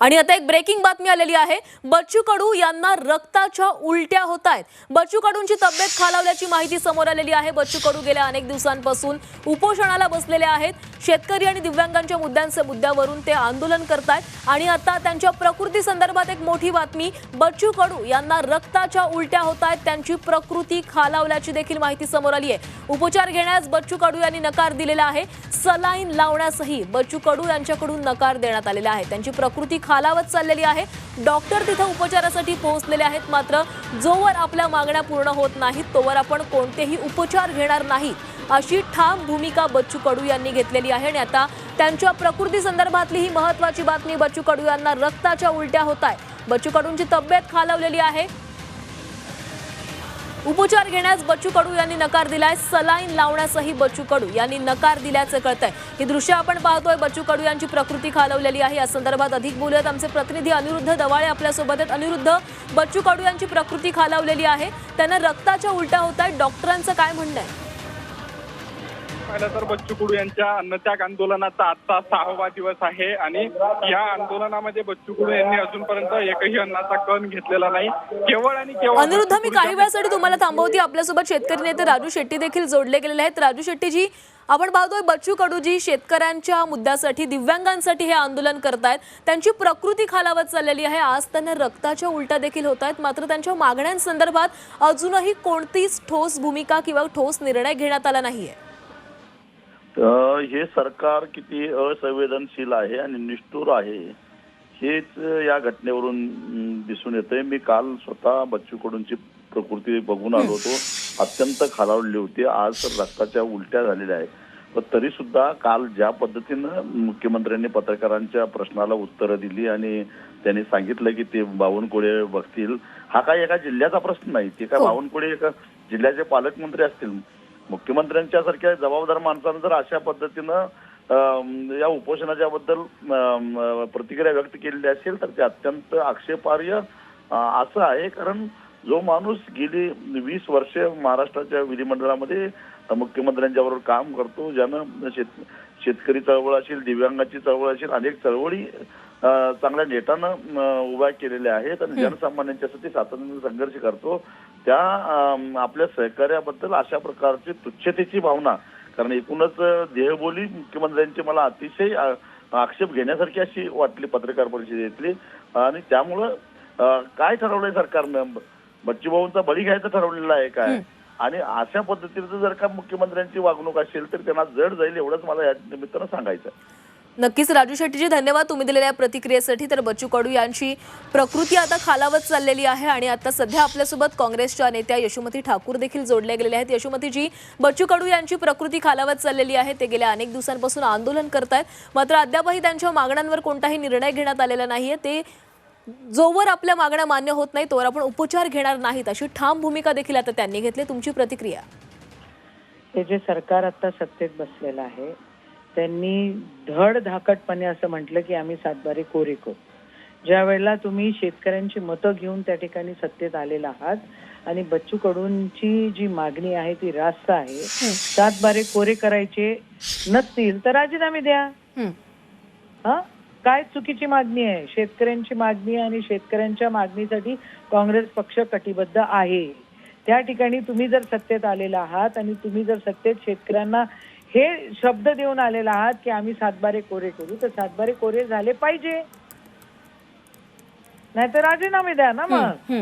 आणि आता एक ब्रेकिंग बातमी आलेली आहे. बच्चू कडू यांना रक्ताच्या उलट्या होत आहेत. बच्चू कडूंची तब्येत खालावल्याची माहिती समोर आलेली आहे. बच्चू कडू गेल्या अनेक दिवसांपासून उपोषणाला बसलेले आहेत. शेतकरी आणि दिव्यांगांच्या मुद्द्यांचे मुद्द्यावरून ते आंदोलन करतायत. आणि आता त्यांच्या प्रकृती संदर्भात एक मोठी बातमी. बच्चू कडू यांना रक्ताच्या उलट्या होत आहेत. त्यांची प्रकृती खालावल्याची देखील माहिती समोर आली आहे. उपचार घेण्यास बच्चू कडू यांनी नकार दिलेला आहे. सलाईन लावण्यासही बच्चू कडू यांच्याकडून नकार देण्यात आलेला आहे. त्यांची प्रकृती खालावत चाललेली आहे. डॉक्टर तिथं उपचारासाठी पोहोचलेले आहेत. मात्र जोवर आपल्या मागण्या पूर्ण होत नाहीत तोवर आपण कोणतेही उपचार घेणार नाही अशी ठाम भूमिका बच्चू कडू यांनी घेतलेली आहे. आणि आता त्यांच्या प्रकृती संदर्भातली ही महत्वाची बातमी बच्चू कडू यांना रक्ताच्या उलट्या होत आहे बच्चू कडूंची तब्येत खालावलेली आहे. उपचार घेण्यास बच्चू कडू यांनी नकार दिलाय. सलाईन लावण्यासही बच्चू कडू यांनी नकार दिल्याचं कळतंय. ही दृश्य आपण पाहतोय. बच्चू कडू यांची प्रकृती खालवलेली आहे. या संदर्भात अधिक बोलूयात. आमचे प्रतिनिधी अनिरुद्ध दवाळे आपल्यासोबत आहेत. अनिरुद्ध बच्चू कडू यांची प्रकृती खालावलेली आहे. त्यांना रक्ताच्या उलट्या होत आहेत. डॉक्टरांचं काय म्हणणं आहे? पाहिलं तर बच्चू कडू यांच्या अन्नत्याग आंदोलनाचा आजचा सहावा दिवस आहे. आणि या आंदोलनामध्ये बच्चू कडू यांनी अजूनपर्यंत एकही अन्नाचा कण घेतलेला नाही. केवळ आणि केवळ अनिरुद्ध मी काही वेळासाठी तुम्हाला थांबवते. आपल्यासोबत शेतकरी नेते राजू शेट्टी देखील जोडले गेलेले आहेत. राजू शेट्टीजी आपण पाहतोय बच्चू कडूजी शेतकऱ्यांच्या मुद्द्यासाठी दिव्यांगांसाठी हे आंदोलन करतायत. त्यांची प्रकृती खालावत चाललेली आहे. आज त्यांना रक्ताच्या उलट्या देखील होत आहेत मात्र त्यांच्या मागण्यांसंदर्भात अजूनही कोणतीच ठोस भूमिका किंवा ठोस निर्णय घेण्यात आला नाहीये. हे सरकार किती असंवेदनशील आहे आणि निष्ठुर आहे हेच या घटनेवरून दिसून येतंय. मी काल स्वतः बच्चू कडूंची प्रकृती बघून आलो होतो. अत्यंत खालावलेली होती. आज तर रक्ताच्या उलट्या झालेल्या आहेत. पण तरी सुद्धा काल ज्या पद्धतीनं मुख्यमंत्र्यांनी पत्रकारांच्या प्रश्नाला उत्तरं दिली आणि त्यांनी सांगितलं की ते बावनकुळे बघतील हा काही एका जिल्ह्याचा प्रश्न नाही. ते काय हो. बावनकुळे एका जिल्ह्याचे पालकमंत्री असतील? मुख्यमंत्र्यांच्या सारख्या जबाबदार माणसानं जर अशा पद्धतीनं या उपोषणाच्या बद्दल प्रतिक्रिया व्यक्त केलेली असेल तर ते अत्यंत आक्षेपार्ह असं आहे. कारण जो माणूस गेली वीस वर्ष महाराष्ट्राच्या विधिमंडळामध्ये मुख्यमंत्र्यांच्या बरोबर काम करतो ज्यानं शेत शेतकरी चळवळ असेल दिव्यांगाची चळवळ असेल अनेक चळवळी चांगल्या नेटानं उभ्या केलेल्या आहेत आणि जनसामान्यांच्यासाठी सातत्याने संघर्ष करतो. त्या आपल्या सहकार्याबद्दल अशा प्रकारची तुच्छतेची भावना कारण एकूणच देहबोली मुख्यमंत्र्यांची मला अतिशय आक्षेप घेण्यासारखी अशी वाटली पत्रकार परिषदेतली. आणि त्यामुळं काय ठरवलंय सरकारनं? बच्चूभाऊंचा बळी घ्यायचं ठरवलेलं आहे काय? आणि अशा पद्धतीचं जर का मुख्यमंत्र्यांची वागणूक असेल तर त्यांना जड जाईल एवढंच मला या निमित्तानं सांगायचं नक्कीच राजू शेट्टीजी धन्यवाद तुम्ही दिलेल्या प्रतिक्रियेसाठी. तर बच्चू कडू यांची प्रकृती आता खालावत चाललेली आहे आणि आता सध्या आपल्यासोबत काँग्रेसच्या नेत्या यशोमती ठाकूर देखील जोडल्या गेलेल्या आहेत. यशोमतीजी बच्चू कडू यांची प्रकृती खालावत चाललेली आहे. ते गेल्या अनेक दिवसांपासून आंदोलन करतायत. मात्र अद्यापही त्यांच्या मागण्यांवर कोणताही निर्णय घेण्यात आलेला नाहीये. ते जोवर आपल्या मागण्या मान्य होत नाही तोवर आपण उपचार घेणार नाहीत अशी ठाम भूमिका देखील आता त्यांनी घेतली. तुमची प्रतिक्रिया? हे जे सरकार आता सत्तेत बसलेलं आहे त्यांनी धड धाकटपणे असं म्हटलं की आम्ही सातबारे कोरे करू. ज्या वेळेला तुम्ही शेतकऱ्यांची मतं घेऊन त्या ठिकाणी सत्तेत आलेला आहात आणि बच्चू कडूंची जी मागणी आहे ती रास्त आहे सातबारे कोरे करायचे नसतील तर राजीनामे द्या. हं. काय चुकीची मागणी आहे? शेतकऱ्यांची मागणी आहे आणि शेतकऱ्यांच्या मागणीसाठी काँग्रेस पक्ष कटिबद्ध आहे. त्या ठिकाणी तुम्ही जर सत्तेत आलेला आहात आणि तुम्ही जर सत्तेत शेतकऱ्यांना हे शब्द देऊन आलेला आहात की आम्ही सातबारे कोरे करू तर सातबारे कोरे झाले पाहिजे. नाहीतर राजीनामे द्या ना मग.